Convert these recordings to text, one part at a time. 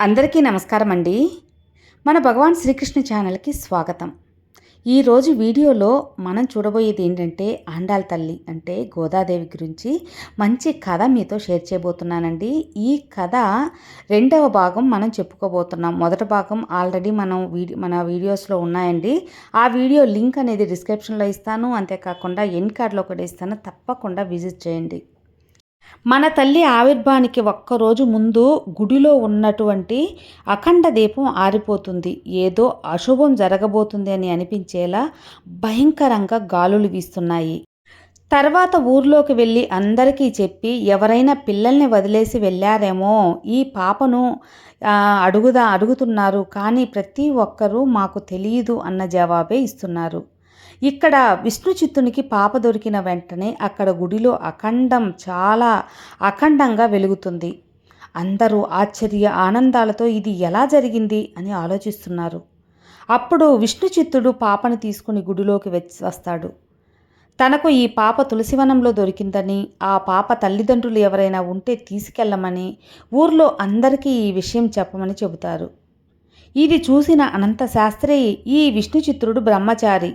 అందరికీ నమస్కారం అండి మన భగవాన్ శ్రీకృష్ణ ఛానల్కి స్వాగతం. ఈరోజు వీడియోలో మనం చూడబోయేది ఏంటంటే ఆండాల్ తల్లి అంటే గోదాదేవి గురించి మంచి కథ మీతో షేర్ చేయబోతున్నానండి. ఈ కథ రెండవ భాగం మనం చెప్పుకోబోతున్నాం. మొదటి భాగం ఆల్రెడీ మనం వీడియో మన వీడియోస్లో ఉన్నాయండి. ఆ వీడియో లింక్ అనేది డిస్క్రిప్షన్లో ఇస్తాను. అంతేకాకుండా ఎన్ కార్డ్లో కూడా ఇస్తాను. తప్పకుండా విజిట్ చేయండి. మన తల్లి ఆవిర్భానికి ఒక్కరోజు ముందు గుడిలో ఉన్నటువంటి అఖండ దీపం ఆరిపోతుంది. ఏదో అశుభం జరగబోతుంది అని అనిపించేలా భయంకరంగా గాలులు వీస్తున్నాయి. తర్వాత ఊర్లోకి వెళ్ళి అందరికీ చెప్పి ఎవరైనా పిల్లల్ని వదిలేసి వెళ్ళారేమో ఈ పాపను అడుగుదా అడుగుతున్నారు. కానీ ప్రతి ఒక్కరూ మాకు తెలియదు అన్న జవాబే ఇస్తున్నారు. ఇక్కడ విష్ణు చిత్తునికి పాప దొరికిన వెంటనే అక్కడ గుడిలో అఖండం చాలా అఖండంగా వెలుగుతుంది. అందరూ ఆశ్చర్య ఆనందాలతో ఇది ఎలా జరిగింది అని ఆలోచిస్తున్నారు. అప్పుడు విష్ణు చిత్తుడు పాపను తీసుకుని గుడిలోకి వచ్చి వస్తాడు. తనకు ఈ పాప తులసివనంలో దొరికిందని ఆ పాప తల్లిదండ్రులు ఎవరైనా ఉంటే తీసుకెళ్ళమని ఊర్లో అందరికీ ఈ విషయం చెప్పమని చెబుతారు. ఇది చూసిన అనంత శాస్త్రి ఈ విష్ణు చిత్రుడు బ్రహ్మచారి.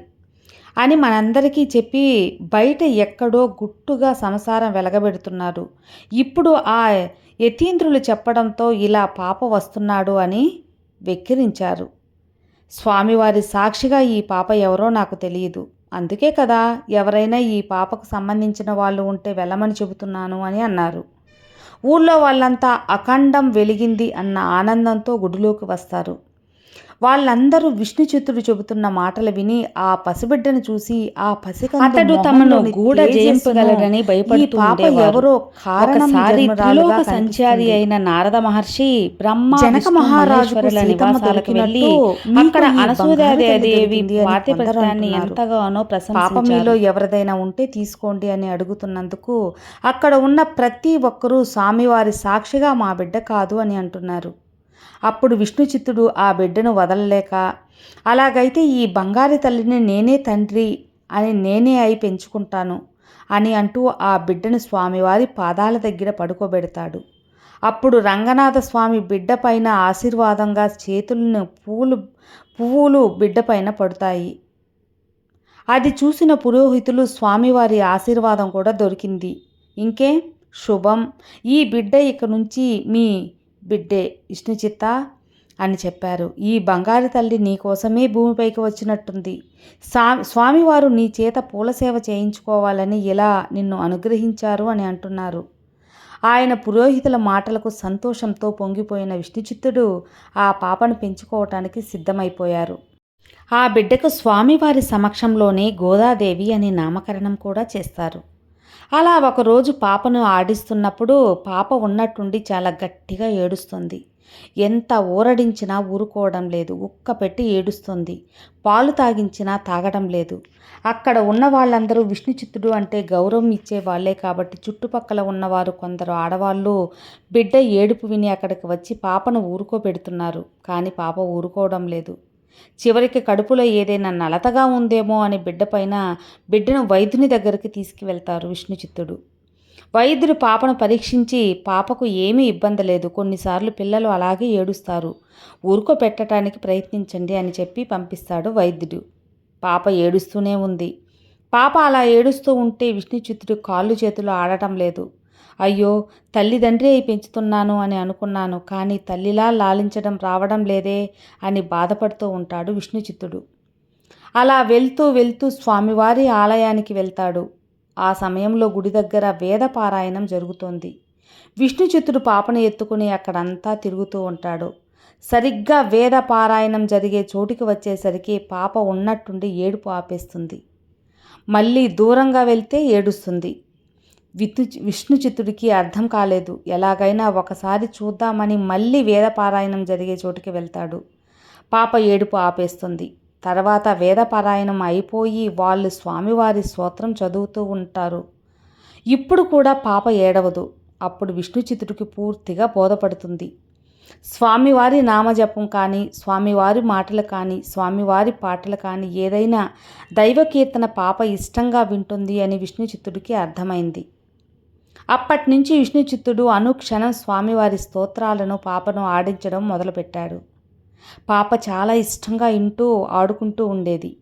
అని మనందరికీ చెప్పి బయట ఎక్కడో గుట్టుగా సంసారం వెలగబెడుతున్నారు. ఇప్పుడు ఆ యతీంద్రులు చెప్పడంతో ఇలా పాప వస్తున్నాడు అని వెక్కిరించారు. స్వామివారి సాక్షిగా ఈ పాప ఎవరో నాకు తెలియదు. అందుకే కదా ఎవరైనా ఈ పాపకు సంబంధించిన వాళ్ళు ఉంటే వెళ్ళమని చెబుతున్నాను అని అన్నారు. ఊళ్ళో వాళ్ళంతా అఖండం వెలిగింది అన్న ఆనందంతో గుడిలోకి వస్తారు. వాళ్ళందరూ విష్ణు చిత్తుడు చెబుతున్న మాటలు విని ఆ పసిబిడ్డను చూసి ఆ పసికందు అతడు తమను గూఢ తేజస్సును, జయింపగలడని పాప ఉండేవారు. ఎవరో కారణం ఒకసారి జన్మరాలుగా త్రిలోక సంచారి. అయిన నారద మహర్షి బ్రహ్మ జనక సీతమ్మ నివాసాలకు వెళ్ళి అక్కడ అనసూయాదేవి పాతిపత్యాన్ని ఎంతగానో పాప మీలో ఎవరిదైనా ఉంటే తీసుకోండి అని అడుగుతున్నందుకు అక్కడ ఉన్న ప్రతి ఒక్కరూ స్వామివారి సాక్షిగా మా బిడ్డ కాదు అని అంటున్నారు అప్పుడు విష్ణుచిత్తుడు ఆ బిడ్డను వదలలేక అలాగైతే ఈ బంగారి తల్లిని నేనే తండ్రి అని నేనే అయి పెంచుకుంటాను అని అంటూ ఆ బిడ్డను స్వామివారి పాదాల దగ్గర పడుకోబెడతాడు. అప్పుడు రంగనాథ స్వామి బిడ్డపైన ఆశీర్వాదంగా చేతులను పూలు పువ్వులు బిడ్డపైన పడతాయి. అది చూసిన పురోహితులు స్వామివారి ఆశీర్వాదం కూడా దొరికింది. ఇంకే? శుభం. ఈ బిడ్డ ఇక నుంచి మీ బిడ్డే విష్ణుచిత్త అని చెప్పారు. ఈ బంగారు తల్లి నీ కోసమే భూమిపైకి వచ్చినట్టుంది. సా స్వామివారు నీ చేత పూల సేవ చేయించుకోవాలని ఇలా నిన్ను అనుగ్రహించారు అని అంటున్నారు. ఆయన పురోహితుల మాటలకు సంతోషంతో పొంగిపోయిన విష్ణుచిత్తుడు ఆ పాపను పెంచుకోవటానికి సిద్ధమైపోయారు. ఆ బిడ్డకు స్వామివారి సమక్షంలోనే గోదాదేవి అనే నామకరణం కూడా చేస్తారు. అలా ఒకరోజు పాపను ఆడిస్తున్నప్పుడు పాప ఉన్నట్టుండి చాలా గట్టిగా ఏడుస్తుంది. ఎంత ఊరడించినా ఊరుకోవడం లేదు. ఉక్క పెట్టి ఏడుస్తుంది. పాలు తాగించినా తాగడం లేదు. అక్కడ ఉన్న వాళ్ళందరూ విష్ణుచిత్తుడు అంటే గౌరవం ఇచ్చే వాళ్ళే కాబట్టి చుట్టుపక్కల ఉన్నవారు కొందరు ఆడవాళ్ళు బిడ్డ ఏడుపు విని అక్కడికి వచ్చి పాపను ఊరుకోబెడుతున్నారు. కానీ పాప ఊరుకోవడం లేదు. చివరికి కడుపులో ఏదైనా నలతగా ఉందేమో అని బిడ్డపైన బిడ్డను వైద్యుని దగ్గరికి తీసుకువెళ్తారు విష్ణుచిత్తుడు. వైద్యుడు పాపను పరీక్షించి పాపకు ఏమీ ఇబ్బంది లేదు. కొన్నిసార్లు పిల్లలు అలాగే ఏడుస్తారు. ఊరుకో పెట్టడానికి ప్రయత్నించండి అని చెప్పి పంపిస్తాడు వైద్యుడు. పాప ఏడుస్తూనే ఉంది. పాప అలా ఏడుస్తూ ఉంటే విష్ణుచిత్తుడు కాళ్ళు చేతులు ఆడటం లేదు. అయ్యో తల్లిదండ్రి అయి పెంచుతున్నాను అని అనుకున్నాను కానీ తల్లిలా లాలించడం రావడం లేదే అని బాధపడుతూ ఉంటాడు విష్ణుచిత్తుడు. అలా వెళ్తూ వెళ్తూ స్వామివారి ఆలయానికి వెళ్తాడు. ఆ సమయంలో గుడి దగ్గర వేద పారాయణం జరుగుతోంది. విష్ణుచిత్తుడు పాపను ఎత్తుకుని అక్కడంతా తిరుగుతూ ఉంటాడు. సరిగ్గా వేద పారాయణం జరిగే చోటికి వచ్చేసరికి పాప ఉన్నట్టుండి ఏడుపు ఆపేస్తుంది. మళ్ళీ దూరంగా వెళ్తే ఏడుస్తుంది. విత్తు విష్ణుచిత్తుడికి అర్థం కాలేదు. ఎలాగైనా ఒకసారి చూద్దామని మళ్ళీ వేదపారాయణం జరిగే చోటికి వెళ్తాడు. పాప ఏడుపు ఆపేస్తుంది. తర్వాత వేదపారాయణం అయిపోయి వాళ్ళు స్వామివారి స్తోత్రం చదువుతూ ఉంటారు. ఇప్పుడు కూడా పాప ఏడవదు. అప్పుడు విష్ణుచిత్తుడికి పూర్తిగా బోధపడుతుంది. స్వామివారి నామజపం కానీ స్వామివారి మాటలు కానీ స్వామివారి పాటలు కానీ ఏదైనా దైవ కీర్తన పాప ఇష్టంగా వింటుంది అని విష్ణుచిత్తుడికి అర్థమైంది. అప్పటి నుంచి విష్ణుచిత్తుడు అనుక్షణం స్వామివారి స్తోత్రాలను పాపను ఆడించడం మొదలుపెట్టాడు. పాప చాలా ఇష్టంగా ఇంటూ ఆడుకుంటూ ఉండేది.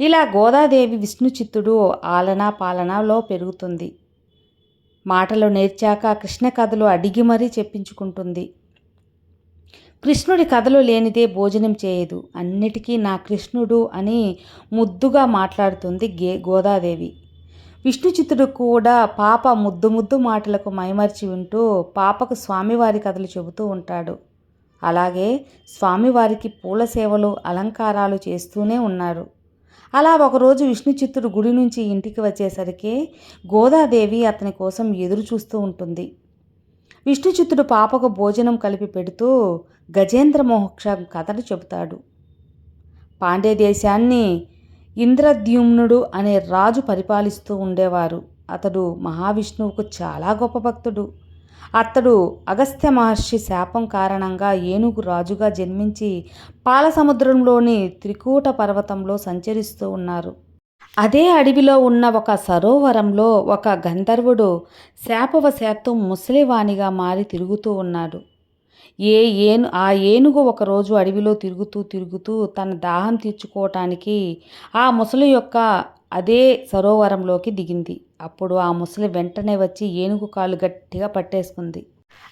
ఇలా గోదాదేవి విష్ణుచిత్తుడు ఆలనా ఆలన పాలనలో పెరుగుతుంది. మాటలు నేర్చాక కృష్ణ కథలు అడిగి మరీ చెప్పించుకుంటుంది. కృష్ణుడి కథలు లేనిదే భోజనం చేయదు. అన్నిటికీ నా కృష్ణుడు అని ముద్దుగా మాట్లాడుతుంది గే గోదాదేవి. విష్ణుచిత్తుడు కూడా పాప ముద్దు ముద్దు మాటలకు మైమర్చి వింటూ పాపకు స్వామివారి కథలు చెబుతూ ఉంటాడు. అలాగే స్వామివారికి పూల సేవలు అలంకారాలు చేస్తూనే ఉన్నారు. అలా ఒకరోజు విష్ణుచిత్తుడు గుడి నుంచి ఇంటికి వచ్చేసరికి గోదాదేవి అతని కోసం ఎదురు చూస్తూ ఉంటుంది. విష్ణుచిత్తుడు పాపకు భోజనం కలిపి పెడుతూ గజేంద్ర మోక్ష కథలు చెబుతాడు. పాండే దేశాన్ని ఇంద్రద్యుమ్నుడు అనే రాజు పరిపాలిస్తూ ఉండేవారు. అతడు మహావిష్ణువుకు చాలా గొప్ప భక్తుడు. అతడు అగస్త్య మహర్షి శాపం కారణంగా ఏనుగు రాజుగా జన్మించి పాలసముద్రంలోని త్రికూట పర్వతంలో సంచరిస్తూ ఉన్నారు. అదే అడవిలో ఉన్న ఒక సరోవరంలో ఒక గంధర్వుడు శాపవశాత్తు ముసలివాణిగా మారి తిరుగుతూ ఉన్నాడు. ఏ ఏను ఆ ఏనుగు ఒకరోజు అడవిలో తిరుగుతూ తిరుగుతూ తన దాహం తీర్చుకోవటానికి ఆ ముసలి యొక్క అదే సరోవరంలోకి దిగింది. అప్పుడు ఆ ముసలి వెంటనే వచ్చి ఏనుగు కాలు గట్టిగా పట్టేసుకుంది.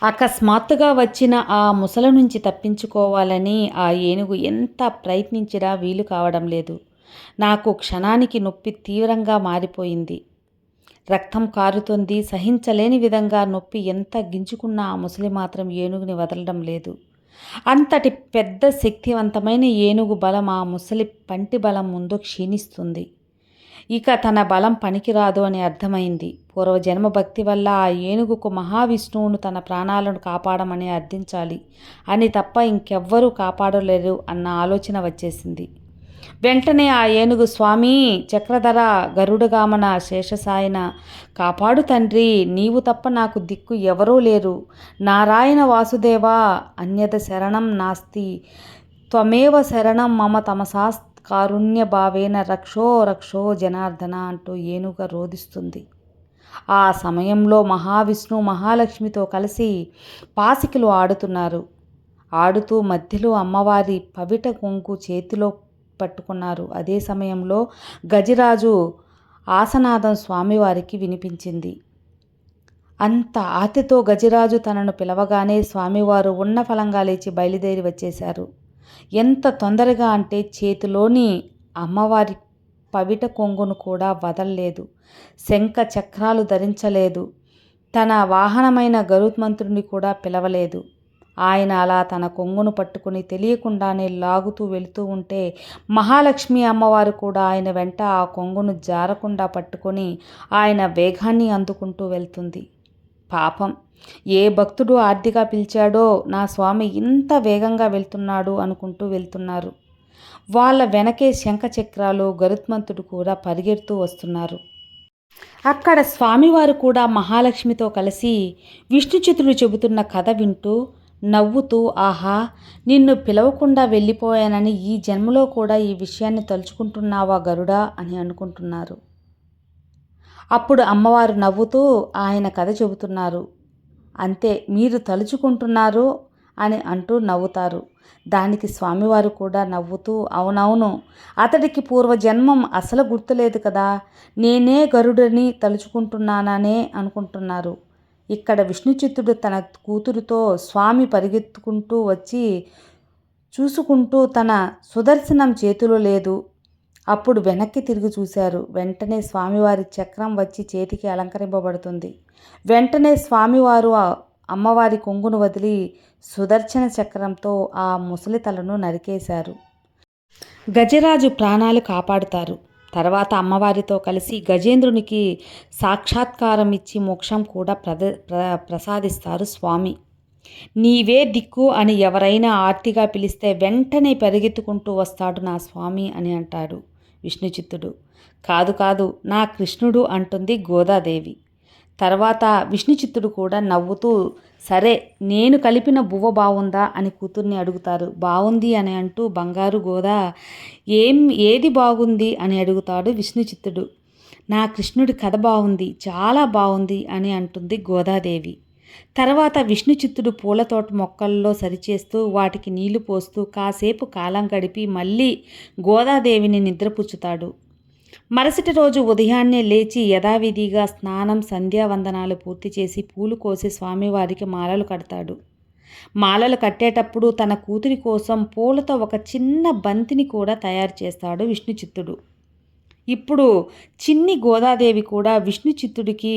అకస్మాత్తుగా వచ్చిన ఆ ముసల నుంచి తప్పించుకోవాలని ఆ ఏనుగు ఎంత ప్రయత్నించినా వీలు కావడం లేదు. నాకు క్షణానికి నొప్పి తీవ్రంగా మారిపోయింది. రక్తం కారుతుంది. సహించలేని విధంగా నొప్పి ఎంత గింజుకున్నా ఆ ముసలి మాత్రం ఏనుగుని వదలడం లేదు. అంతటి పెద్ద శక్తివంతమైన ఏనుగు బలం ఆ ముసలి పంటి బలం ముందు క్షీణిస్తుంది. ఇక తన బలం పనికిరాదు అని అర్థమైంది. పూర్వజన్మ భక్తి వల్ల ఆ ఏనుగుకు మహావిష్ణువును తన ప్రాణాలను కాపాడమని అర్థించాలి. అని తప్ప ఇంకెవ్వరూ కాపాడలేరు అన్న ఆలోచన వచ్చేసింది. వెంటనే ఆ ఏనుగు స్వామి చక్రధర గరుడగామన శేషసాయన కాపాడు తండ్రి నీవు తప్ప నాకు దిక్కు ఎవరూ లేరు. నారాయణ వాసుదేవా అన్యత శరణం నాస్తి. త్వమేవ శరణం మమ తమసాస్ కారుణ్య భావేన రక్షో రక్షో జనార్దన అంటూ ఏనుగ రోధిస్తుంది. ఆ సమయంలో మహావిష్ణు మహాలక్ష్మితో కలిసి పాసికలు ఆడుతున్నారు. ఆడుతూ మధ్యలో అమ్మవారి పవిట కొంగు చేతిలో పట్టుకున్నారు. అదే సమయంలో గజరాజు ఆసనాదం స్వామివారికి వినిపించింది. అంత ఆతితో గజరాజు తనను పిలవగానే స్వామివారు ఉన్న ఫలంగా లేచి బయలుదేరి వచ్చేశారు. ఎంత తొందరగా అంటే చేతిలోని అమ్మవారి పవిట కొంగును కూడా వదలలేదు. శంఖ చక్రాలు ధరించలేదు. తన వాహనమైన గరుత్మంతుడిని కూడా పిలవలేదు. ఆయన అలా తన కొంగును పట్టుకుని తెలియకుండానే లాగుతూ వెళుతూ ఉంటే మహాలక్ష్మి అమ్మవారు కూడా ఆయన వెంట ఆ కొంగును జారకుండా పట్టుకొని ఆయన వేగాన్ని అందుకుంటూ వెళ్తుంది. పాపం ఏ భక్తుడు ఆర్తిగా పిలిచాడో నా స్వామి ఇంత వేగంగా వెళ్తున్నాడు అనుకుంటూ వెళ్తున్నారు. వాళ్ళ వెనకే శంఖచక్రాలు గరుత్మంతుడు కూడా పరిగెడుతూ వస్తున్నారు. అక్కడ స్వామివారు కూడా మహాలక్ష్మితో కలిసి విష్ణుచితుడు చెబుతున్న కథ వింటూ నవ్వుతూ ఆహా నిన్ను పిలవకుండా వెళ్ళిపోయానని ఈ జన్మలో కూడా ఈ విషయాన్ని తలుచుకుంటున్నావా గరుడా? అని అనుకుంటున్నారు. అప్పుడు అమ్మవారు నవ్వుతూ ఆయన కథ చెబుతున్నారు. అంతే మీరు తలుచుకుంటున్నారు అని అంటూ నవ్వుతారు. దానికి స్వామివారు కూడా నవ్వుతూ అవునవును అతడికి పూర్వజన్మం అసలు గుర్తులేదు కదా. నేనే గరుడని తలుచుకుంటున్నాననే అనుకుంటున్నారు. ఇక్కడ విష్ణుచిత్తుడు తన కూతురుతో స్వామి పరిగెత్తుకుంటూ వచ్చి చూసుకుంటూ తన సుదర్శనం చేతిలో లేదు. అప్పుడు వెనక్కి తిరిగి చూశారు. వెంటనే స్వామివారి చక్రం వచ్చి చేతికి అలంకరింపబడుతుంది. వెంటనే స్వామివారు అమ్మవారి కొంగును వదిలి సుదర్శన చక్రంతో ఆ ముసలి తలను నరికేశారు. గజరాజు ప్రాణాలు కాపాడుతారు. తర్వాత అమ్మవారితో కలిసి గజేంద్రునికి సాక్షాత్కారం ఇచ్చి మోక్షం కూడా ప్రద ప్ర ప్రసాదిస్తారు స్వామి. నీవే దిక్కు అని ఎవరైనా ఆర్తిగా పిలిస్తే వెంటనే పరిగెత్తుకుంటూ వస్తాడు నా స్వామి అని అంటాడు విష్ణుచిత్తుడు. కాదు కాదు నా కృష్ణుడు అంటుంది గోదాదేవి. తర్వాత విష్ణుచిత్తుడు కూడా నవ్వుతూ సరే నేను కలిపిన బువ్వ బాగుందా అని కూతుర్ని అడుగుతారు. బాగుంది అని అంటూ బంగారు గోదా ఏం ఏది బాగుంది? అని అడుగుతాడు విష్ణుచిత్తుడు. నా కృష్ణుడి కథ బాగుంది చాలా బాగుంది అని అంటుంది గోదాదేవి. తర్వాత విష్ణుచిత్తుడు పూలతోట పూల తోట మొక్కల్లో సరిచేస్తూ వాటికి నీళ్ళు పోస్తూ కాసేపు కాలం గడిపి మళ్ళీ గోదాదేవిని నిద్రపుచ్చుతాడు. మరుసటి రోజు ఉదయాన్నే లేచి యథావిధిగా స్నానం సంధ్యావందనాలు పూర్తి చేసి పూలు కోసి స్వామివారికి మాలలు కడతాడు. మాలలు కట్టేటప్పుడు తన కూతురి కోసం పూలతో ఒక చిన్న బంతిని కూడా తయారు చేస్తాడు విష్ణుచిత్తుడు. ఇప్పుడు చిన్ని గోదాదేవి కూడా విష్ణుచిత్తుడికి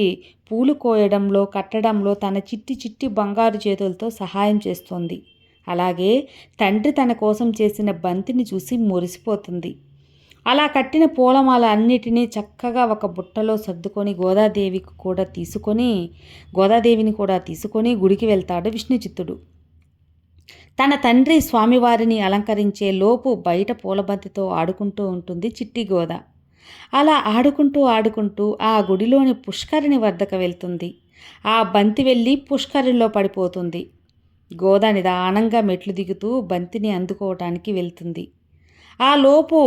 పూలు కోయడంలో కట్టడంలో తన చిట్టి చిట్టి బంగారు చేతులతో సహాయం చేస్తోంది. అలాగే తండ్రి తన కోసం చేసిన బంతిని చూసి మురిసిపోతుంది. అలా కట్టిన పూలమాల అన్నిటినీ చక్కగా ఒక బుట్టలో సర్దుకొని గోదాదేవికి కూడా తీసుకొని గోదాదేవిని కూడా తీసుకొని గుడికి వెళ్తాడు విష్ణుచిత్తుడు. తన తండ్రి స్వామివారిని అలంకరించే లోపు బయట పూలబంతితో ఆడుకుంటూ ఉంటుంది చిట్టి గోద. అలా ఆడుకుంటూ ఆడుకుంటూ ఆ గుడిలోని పుష్కరిణి వద్దకు వెళ్తుంది. ఆ బంతి వెళ్ళి పుష్కరిణిలో పడిపోతుంది. గోద నిదానంగా మెట్లు దిగుతూ బంతిని అందుకోవటానికి వెళ్తుంది. ఆ లోపు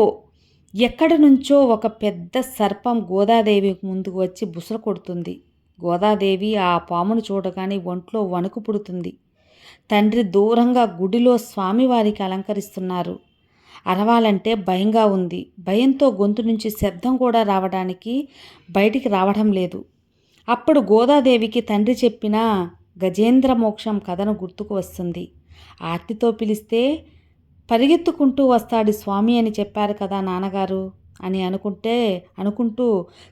ఎక్కడి నుంచో ఒక పెద్ద సర్పం గోదాదేవి ముందుకు వచ్చి బుసలు కొడుతుంది. గోదాదేవి ఆ పామును చూడగానే ఒంట్లో వణుకు పుడుతుంది. తండ్రి దూరంగా గుడిలో స్వామివారికి అలంకరిస్తున్నారు. అరవాలంటే భయంగా ఉంది. భయంతో గొంతు నుంచి శబ్దం కూడా రావడానికి బయటికి రావడం లేదు. అప్పుడు గోదాదేవికి తండ్రి చెప్పిన గజేంద్ర మోక్షం కథను గుర్తుకు వస్తుంది. ఆర్తితో పిలిస్తే పరిగెత్తుకుంటూ వస్తాడు స్వామి అని చెప్పారు కదా నాన్నగారు అని అనుకుంటే అనుకుంటూ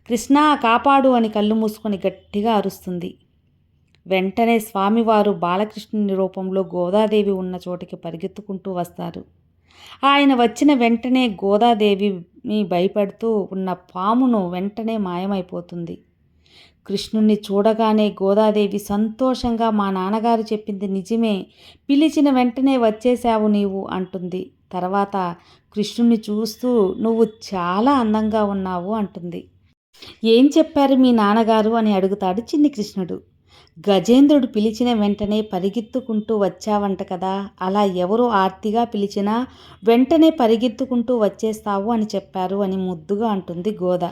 కృష్ణ కాపాడు అని కళ్ళు మూసుకొని గట్టిగా అరుస్తుంది. వెంటనే స్వామివారు బాలకృష్ణుని రూపంలో గోదాదేవి ఉన్న చోటికి పరిగెత్తుకుంటూ వస్తారు. ఆయన వచ్చిన వెంటనే గోదాదేవిని భయపడుతూ ఉన్న పామును వెంటనే మాయమైపోతుంది. కృష్ణుణ్ణి చూడగానే గోదాదేవి సంతోషంగా మా నాన్నగారు చెప్పింది నిజమే. పిలిచిన వెంటనే వచ్చేశావు నీవు అంటుంది. తర్వాత కృష్ణుణ్ణి చూస్తూ నువ్వు చాలా అందంగా ఉన్నావు అంటుంది. ఏం చెప్పారు మీ నాన్నగారు అని అడుగుతాడు చిన్ని కృష్ణుడు. గజేంద్రుడు పిలిచిన వెంటనే పరిగెత్తుకుంటూ వచ్చావంట కదా అలా ఎవరు ఆర్తిగా పిలిచినా వెంటనే పరిగెత్తుకుంటూ వచ్చేస్తావు అని చెప్పారు అని ముద్దుగా అంటుంది గోదా.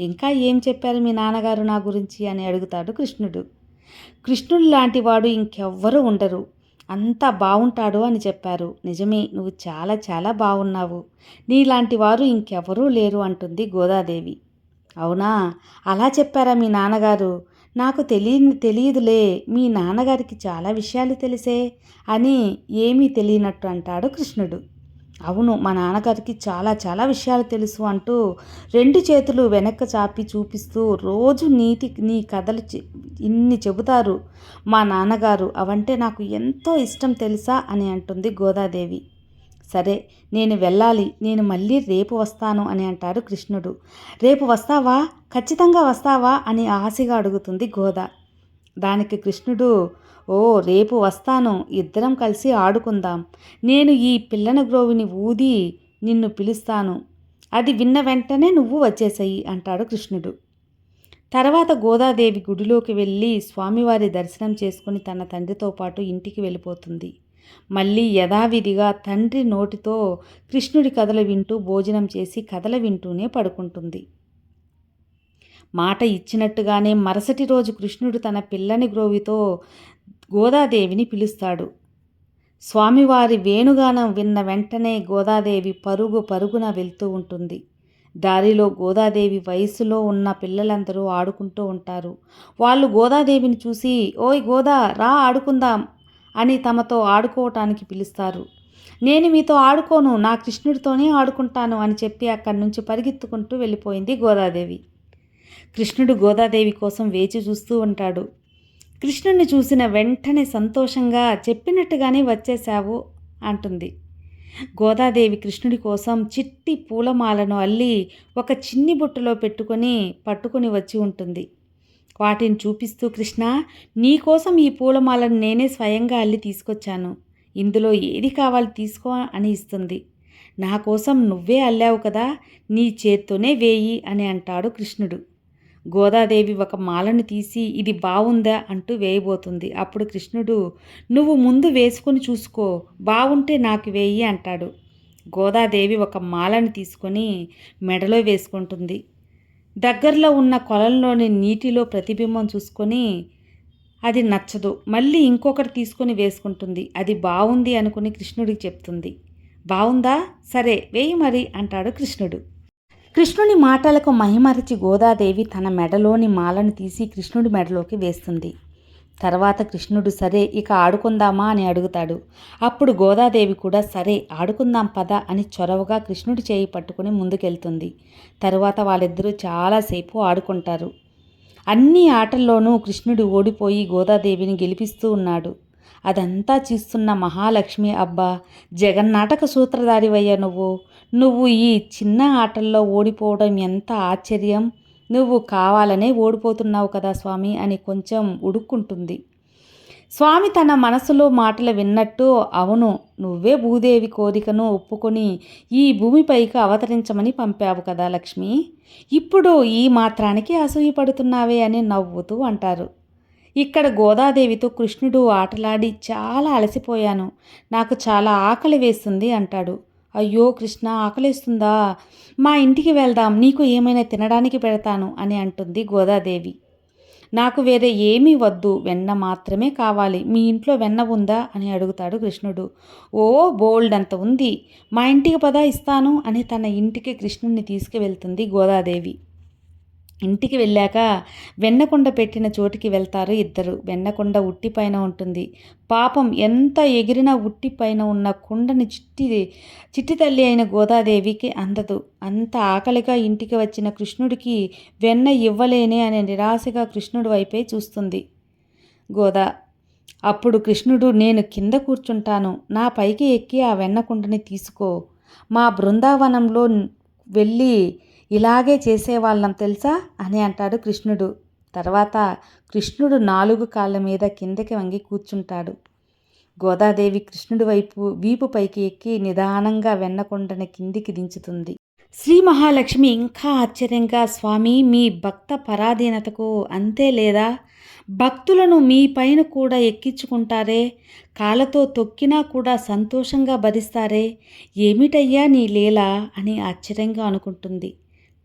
ఇంకా ఏం చెప్పారు మీ నాన్నగారు నా గురించి అని అడుగుతాడు కృష్ణుడు. కృష్ణుడు లాంటి వాడు ఇంకెవ్వరూ ఉండరు. అంతా బాగుంటాడు అని చెప్పారు. నిజమే నువ్వు చాలా చాలా బాగున్నావు నీలాంటి వారు ఇంకెవరూ లేరు అంటుంది గోదాదేవి. అవునా? అలా చెప్పారా మీ నాన్నగారు? నాకు తెలియ తెలియదులే. మీ నాన్నగారికి చాలా విషయాలు తెలిసే అని ఏమీ తెలియనట్టు అంటాడు కృష్ణుడు. అవును మా నాన్నగారికి చాలా చాలా విషయాలు తెలుసు అంటూ రెండు చేతులు వెనక్కి చాపి చూపిస్తూ రోజు నీతి నీ కథలు ఇన్ని చెబుతారు. మా నాన్నగారు అవంటే నాకు ఎంతో ఇష్టం తెలుసా అని అంటుంది గోదాదేవి. సరే నేను వెళ్ళాలి నేను మళ్ళీ రేపు వస్తాను అని అంటాడు కృష్ణుడు. రేపు వస్తావా? ఖచ్చితంగా వస్తావా? అని ఆశగా అడుగుతుంది గోదా. దానికి కృష్ణుడు ఓ రేపు వస్తాను. ఇద్దరం కలిసి ఆడుకుందాం. నేను ఈ పిల్లన గ్రోవిని ఊది నిన్ను పిలుస్తాను. అది విన్న వెంటనే నువ్వు వచ్చేసాయి అంటాడు కృష్ణుడు. తర్వాత గోదాదేవి గుడిలోకి వెళ్ళి స్వామివారి దర్శనం చేసుకుని తన తండ్రితో పాటు ఇంటికి వెళ్ళిపోతుంది. మళ్ళీ యథావిధిగా తండ్రి నోటితో కృష్ణుడి కథలు వింటూ భోజనం చేసి కథలు వింటూనే పడుకుంటుంది. మాట ఇచ్చినట్టుగానే మరుసటి రోజు కృష్ణుడు తన పిల్లని గ్రోవితో గోదాదేవిని పిలుస్తాడు. స్వామివారి వేణుగానం విన్న వెంటనే గోదాదేవి పరుగు పరుగున వెళ్తూ ఉంటుంది. దారిలో గోదాదేవి వయసులో ఉన్న పిల్లలందరూ ఆడుకుంటూ ఉంటారు. వాళ్ళు గోదాదేవిని చూసి ఓయ్ గోదా రా ఆడుకుందాం అని తమతో ఆడుకోవటానికి పిలుస్తారు. నేను మీతో ఆడుకోను నా కృష్ణుడితోనే ఆడుకుంటాను అని చెప్పి అక్కడి నుంచి పరిగెత్తుకుంటూ వెళ్ళిపోయింది గోదాదేవి. కృష్ణుడు గోదాదేవి కోసం వేచి చూస్తూ ఉంటాడు. కృష్ణుని చూసిన వెంటనే సంతోషంగా చెప్పినట్టుగానే వచ్చేశావు అంటుంది. గోదాదేవి కృష్ణుడి కోసం చిట్టి పూలమాలను అల్లి ఒక చిన్ని బుట్టలో పెట్టుకొని పట్టుకొని వచ్చి ఉంటుంది. వాటిని చూపిస్తూ కృష్ణ నీకోసం ఈ పూలమాలను నేనే స్వయంగా అల్లి తీసుకొచ్చాను. ఇందులో ఏది కావాలి తీసుకో అని ఇస్తుంది. నా కోసం నువ్వే అల్లావు కదా నీ చేత్తోనే వేయి అని అంటాడు కృష్ణుడు. గోదాదేవి ఒక మాలను తీసి ఇది బాగుందా అంటూ వేయబోతుంది. అప్పుడు కృష్ణుడు నువ్వు ముందు వేసుకొని చూసుకో బాగుంటే నాకు వేయి అంటాడు. గోదాదేవి ఒక మాలను తీసుకొని మెడలో వేసుకుంటుంది. దగ్గరలో ఉన్న కొలంలోని నీటిలో ప్రతిబింబం చూసుకొని అది నచ్చదు మళ్ళీ ఇంకొకటి తీసుకొని వేసుకుంటుంది అది బాగుంది అనుకుని కృష్ణుడికి చెప్తుంది. బాగుందా సరే వేయి మరి అంటాడు కృష్ణుడు. కృష్ణుని మాటలకు మహిమరచి గోదాదేవి తన మెడలోని మాలను తీసి కృష్ణుడి మెడలోకి వేస్తుంది. తర్వాత కృష్ణుడు సరే ఇక ఆడుకుందామా అని అడుగుతాడు. అప్పుడు గోదాదేవి కూడా సరే ఆడుకుందాం పద అని చొరవగా కృష్ణుడి చేయి పట్టుకుని ముందుకెళ్తుంది. తరువాత వాళ్ళిద్దరూ చాలాసేపు ఆడుకుంటారు. అన్ని ఆటల్లోనూ కృష్ణుడు ఓడిపోయి గోదాదేవిని గెలిపిస్తూ ఉన్నాడు. అదంతా చూస్తున్న మహాలక్ష్మి అబ్బా జగన్నాటక సూత్రధారివయ్యా నువ్వు. నువ్వు ఈ చిన్న ఆటల్లో ఓడిపోవడం ఎంత ఆశ్చర్యం? నువ్వు కావాలనే ఓడిపోతున్నావు కదా స్వామి అని కొంచెం ఉడుక్కుంటుంది. స్వామి తన మనసులో మాటలు విన్నట్టు అవును నువ్వే భూదేవి కోరికను ఒప్పుకొని ఈ భూమిపైకి అవతరించమని పంపావు కదా లక్ష్మి. ఇప్పుడు ఈ మాత్రానికి అసూయపడుతున్నావే అని నవ్వుతూ అంటారు. ఇక్కడ గోదాదేవితో కృష్ణుడు ఆటలాడి చాలా అలసిపోయాను. నాకు చాలా ఆకలి వేస్తుంది అంటాడు. అయ్యో కృష్ణ ఆకలిస్తుందా? మా ఇంటికి వెళ్దాం నీకు ఏమైనా తినడానికి పెడతాను అని అంటుంది గోదాదేవి. నాకు వేరే ఏమీ వద్దు వెన్న మాత్రమే కావాలి మీ ఇంట్లో వెన్న ఉందా అని అడుగుతాడు కృష్ణుడు. ఓ బోల్డ్ అంత ఉంది మా ఇంటికి పద ఇస్తాను అని తన ఇంటికి కృష్ణుడిని తీసుకువెళ్తుంది గోదాదేవి. ఇంటికి వెళ్ళాక వెన్నకొండ పెట్టిన చోటికి వెళ్తారు ఇద్దరు. వెన్నకొండ ఉట్టి పైన ఉంటుంది. పాపం ఎంత ఎగిరినా ఉట్టి పైన ఉన్న కుండని చిట్టి చిట్టి తల్లి అయిన గోదాదేవికి అందదు. అంత ఆకలిగా ఇంటికి వచ్చిన కృష్ణుడికి వెన్న ఇవ్వలేనే అనే నిరాశగా కృష్ణుడి వైపే చూస్తుంది. గోదా అప్పుడు కృష్ణుడు నేను కింద కూర్చుంటాను. నా పైకి ఎక్కి ఆ వెన్నకుండని తీసుకో. మా బృందావనంలో వెళ్ళి ఇలాగే చేసేవాళ్ళం తెలుసా? అని అంటాడు కృష్ణుడు. తర్వాత కృష్ణుడు నాలుగు కాళ్ళ మీద కిందకి వంగి కూర్చుంటాడు. గోదాదేవి కృష్ణుడి వైపు వీపు పైకి ఎక్కి నిదానంగా వెన్నకొండని కిందికి దించుతుంది. శ్రీ మహాలక్ష్మి ఇంకా ఆశ్చర్యంగా స్వామి మీ భక్త పరాధీనతకు అంతే లేదా? భక్తులను మీ పైన కూడా ఎక్కించుకుంటారే? కాళ్ళతో తొక్కినా కూడా సంతోషంగా భరిస్తారే? ఏమిటయ్యా నీ లీల? అని ఆశ్చర్యంగా అనుకుంటుంది.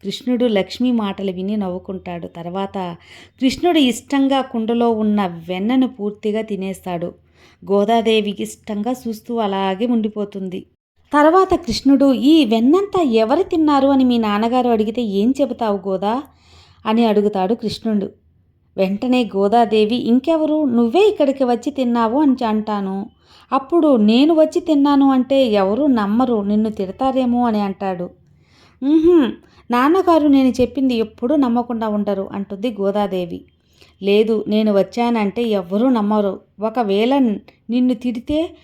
కృష్ణుడు లక్ష్మి మాటలు విని నవ్వుకుంటాడు. తర్వాత కృష్ణుడు ఇష్టంగా కుండలో ఉన్న వెన్నను పూర్తిగా తినేస్తాడు. గోదాదేవికి ఇష్టంగా చూస్తూ అలాగే ఉండిపోతుంది. తర్వాత కృష్ణుడు ఈ వెన్నంతా ఎవరు తిన్నారు? అని మీ నాన్నగారు అడిగితే ఏం చెబుతావు గోదా? అని అడుగుతాడు కృష్ణుడు. వెంటనే గోదాదేవి ఇంకెవరు? నువ్వే ఇక్కడికి వచ్చి తిన్నావు అని అంటాను. అప్పుడు నేను వచ్చి తిన్నాను అంటే ఎవరు నమ్మరు నిన్ను తిడతారేమో అని అంటాడు. నాన్నగారు నేను చెప్పింది ఎప్పుడూ నమ్మకుండా ఉండరు అంటుంది గోదాదేవి. లేదు నేను వచ్చానంటే ఎవ్వరూ నమ్మరు. ఒకవేళ నిన్ను తిడితే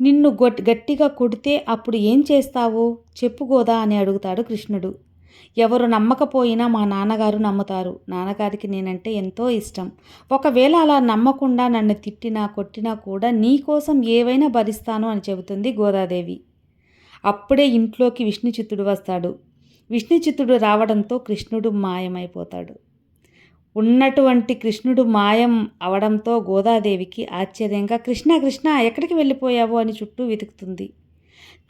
నిన్ను గట్టిగా కొడితే అప్పుడు ఏం చేస్తావు? చెప్పు గోదా అని అడుగుతాడు కృష్ణుడు. ఎవరు నమ్మకపోయినా మా నాన్నగారు నమ్ముతారు. నాన్నగారికి నేనంటే ఎంతో ఇష్టం. ఒకవేళ అలా నమ్మకుండా నన్ను తిట్టినా కొట్టినా కూడా నీ కోసం ఏవైనా భరిస్తాను అని చెబుతుంది గోదాదేవి. అప్పుడే ఇంట్లోకి విష్ణుచిత్తుడు వస్తాడు. విష్ణుచిత్తుడు రావడంతో కృష్ణుడు మాయమైపోతాడు. ఉన్నటువంటి కృష్ణుడు మాయం అవడంతో గోదాదేవికి ఆశ్చర్యంగా కృష్ణ కృష్ణ ఎక్కడికి వెళ్ళిపోయావు? అని చుట్టూ వెతుకుతుంది.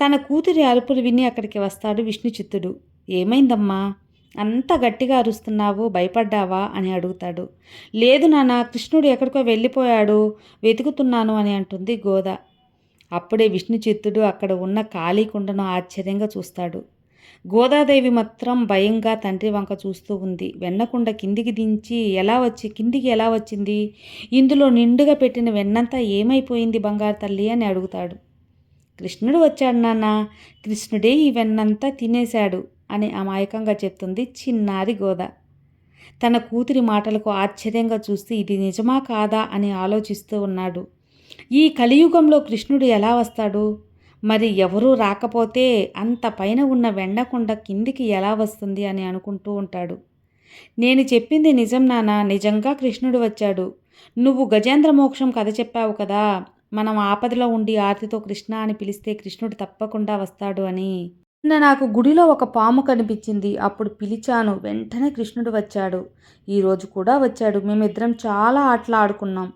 తన కూతురి అరుపులు విని అక్కడికి వస్తాడు విష్ణుచిత్తుడు. ఏమైందమ్మా? అంత గట్టిగా అరుస్తున్నావు భయపడ్డావా? అని అడుగుతాడు. లేదు నాన్న కృష్ణుడు ఎక్కడికో వెళ్ళిపోయాడు వెతుకుతున్నాను అని అంటుంది గోదా. అప్పుడే విష్ణుచిత్తుడు అక్కడ ఉన్న ఖాళీ కుండను ఆశ్చర్యంగా చూస్తాడు. గోదాదేవి మాత్రం భయంగా తండ్రి వంక చూస్తూ ఉంది. వెన్నకుండ కిందికి దించి ఎలా వచ్చి కిందికి ఎలా వచ్చింది? ఇందులో నిండుగా పెట్టిన వెన్నంతా ఏమైపోయింది బంగారు తల్లి అని అడుగుతాడు. కృష్ణుడు వచ్చాడు నాన్న కృష్ణుడే ఈ వెన్నంతా తినేశాడు అని అమాయకంగా చెప్తుంది చిన్నారి గోద. తన కూతురి మాటలకు ఆశ్చర్యంగా చూస్తే ఇది నిజమా కాదా అని ఆలోచిస్తూ ఉన్నాడు. ఈ కలియుగంలో కృష్ణుడు ఎలా వస్తాడు? మరి ఎవరూ రాకపోతే అంత పైన ఉన్న వెండకుండ కిందికి ఎలా వస్తుంది అని అనుకుంటూ ఉంటాడు. నేను చెప్పింది నిజం నానా నిజంగా కృష్ణుడు వచ్చాడు. నువ్వు గజేంద్ర మోక్షం కథ చెప్పావు కదా మనం ఆపదలో ఉండి ఆర్తితో కృష్ణ అని పిలిస్తే కృష్ణుడు తప్పకుండా వస్తాడు అని. నిన్న నాకు గుడిలో ఒక పాము కనిపించింది అప్పుడు పిలిచాను వెంటనే కృష్ణుడు వచ్చాడు. ఈరోజు కూడా వచ్చాడు మేమిద్దరం చాలా ఆటలు ఆడుకున్నాం.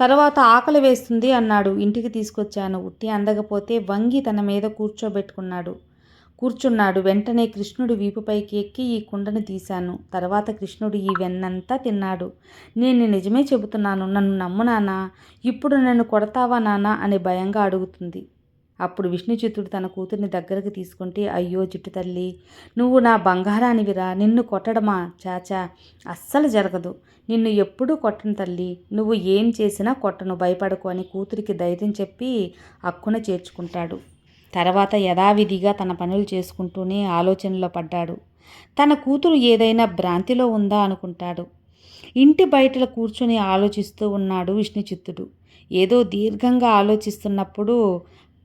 తర్వాత ఆకలి వేస్తుంది అన్నాడు. ఇంటికి తీసుకొచ్చాను. ఉట్టి అందకపోతే వంగి తన మీద కూర్చోబెట్టుకున్నాడు. కూర్చున్నాడు. వెంటనే కృష్ణుడు వీపుపైకి ఎక్కి ఈ కుండను తీశాను. తర్వాత కృష్ణుడు ఈ వెన్నంతా తిన్నాడు. నేను నిజమే చెబుతున్నాను. నన్ను నమ్మునానా ఇప్పుడు నన్ను కొడతావా నానా అని భయంగా అడుగుతుంది. అప్పుడు విష్ణుచిత్తుడు తన కూతుర్ని దగ్గరకు తీసుకుంటే అయ్యో జుట్టు తల్లి నువ్వు నా బంగారానివిరా నిన్ను కొట్టడమా చాచా? అస్సలు జరగదు. నిన్ను ఎప్పుడూ కొట్టను తల్లి. నువ్వు ఏం చేసినా కొట్టను భయపడకు అని కూతురికి ధైర్యం చెప్పి అక్కున చేర్చుకుంటాడు. తర్వాత యథావిధిగా తన పనులు చేసుకుంటూనే ఆలోచనలో పడ్డాడు. తన కూతురు ఏదైనా భ్రాంతిలో ఉందా అనుకుంటాడు. ఇంటి బయటల కూర్చొని ఆలోచిస్తూ ఉన్నాడు విష్ణుచిత్తుడు. ఏదో దీర్ఘంగా ఆలోచిస్తున్నప్పుడు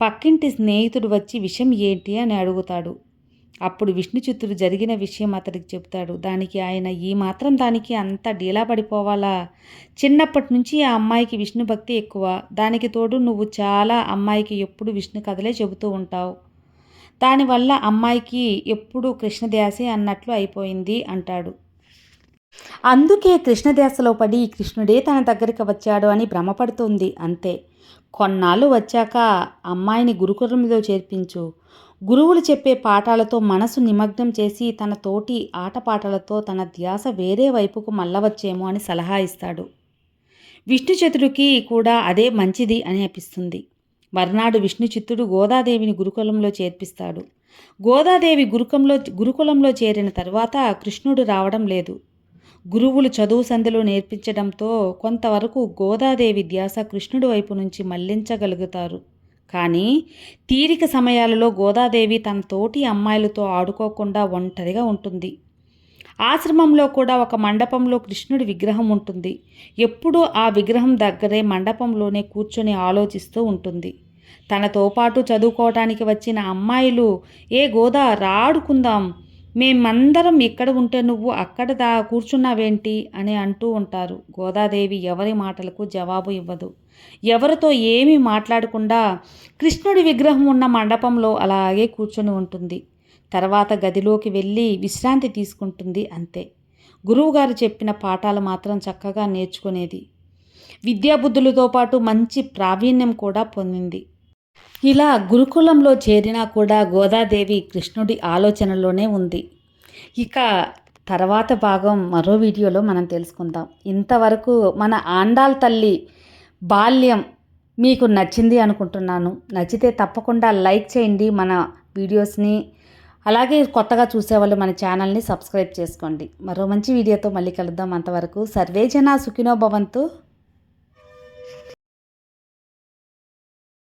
పక్కింటి స్నేహితుడు వచ్చి విషయం ఏంటి అని అడుగుతాడు. అప్పుడు విష్ణుచిత్తుడు జరిగిన విషయం అతడికి చెప్తాడు దానికి ఆయన ఈ మాత్రం దానికి అంత డీలా పడిపోవాలా? చిన్నప్పటి నుంచి ఆ అమ్మాయికి విష్ణు భక్తి ఎక్కువ. దానికి తోడు నువ్వు చాలా అమ్మాయికి ఎప్పుడు విష్ణు కథలే చెబుతూ ఉంటావు. దానివల్ల అమ్మాయికి ఎప్పుడు కృష్ణదాసే అన్నట్లు అయిపోయింది అంటాడు. అందుకే కృష్ణదాసలో పడి కృష్ణుడే తన దగ్గరికి వచ్చాడు అని భ్రమపడుతుంది. అంతే. కొన్నాళ్ళు వచ్చాక అమ్మాయిని గురుకులంలో చేర్పించు. గురువులు చెప్పే పాఠాలతో మనసు నిమగ్నం చేసి తన తోటి ఆటపాటలతో తన ధ్యాస వేరే వైపుకు మళ్ళవచ్చేమో అని సలహా ఇస్తాడు. విష్ణుచతుడికి కూడా అదే మంచిది అని అనిపిస్తుంది. మర్నాడు విష్ణుచిత్తుడు గోదాదేవిని గురుకులంలో చేర్పిస్తాడు. గోదాదేవి గురుకంలో గురుకులంలో చేరిన తర్వాత కృష్ణుడు రావడం లేదు. గురువులు చదువు సంధిలో నేర్పించడంతో కొంతవరకు గోదాదేవి ధ్యాస కృష్ణుడి వైపు నుంచి మళ్ళించగలుగుతారు. కానీ తీరిక సమయాలలో గోదాదేవి తన తోటి అమ్మాయిలతో ఆడుకోకుండా ఒంటరిగా ఉంటుంది. ఆశ్రమంలో కూడా ఒక మండపంలో కృష్ణుడి విగ్రహం ఉంటుంది. ఎప్పుడూ ఆ విగ్రహం దగ్గరే మండపంలోనే కూర్చొని ఆలోచిస్తూ ఉంటుంది. తనతో పాటు చదువుకోవటానికి వచ్చిన అమ్మాయిలు ఏ గోదా రాడుకుందాం. మేమందరం ఇక్కడ ఉంటే నువ్వు అక్కడ దా కూర్చున్నావేంటి అని అంటూ ఉంటారు. గోదాదేవి ఎవరి మాటలకు జవాబు ఇవ్వదు. ఎవరితో ఏమీ మాట్లాడకుండా కృష్ణుడి విగ్రహం ఉన్న మండపంలో అలాగే కూర్చొని ఉంటుంది. తర్వాత గదిలోకి వెళ్ళి విశ్రాంతి తీసుకుంటుంది అంతే. గురువుగారు చెప్పిన పాఠాలు మాత్రం చక్కగా నేర్చుకునేది. విద్యాబుద్ధులతో పాటు మంచి ప్రావీణ్యం కూడా పొందింది. ఇలా గురుకులంలో చేరినా కూడా గోదాదేవి కృష్ణుడి ఆలోచనలోనే ఉంది. ఇక తర్వాత భాగం మరో వీడియోలో మనం తెలుసుకుందాం. ఇంతవరకు మన ఆండాల్ తల్లి బాల్యం మీకు నచ్చింది అనుకుంటున్నాను. నచ్చితే తప్పకుండా లైక్ చేయండి మన వీడియోస్ని. అలాగే కొత్తగా చూసేవాళ్ళు మన ఛానల్ని సబ్స్క్రైబ్ చేసుకోండి. మరో మంచి వీడియోతో మళ్ళీ కలుద్దాం అంతవరకు. సర్వేజన సుఖినో భవంతు.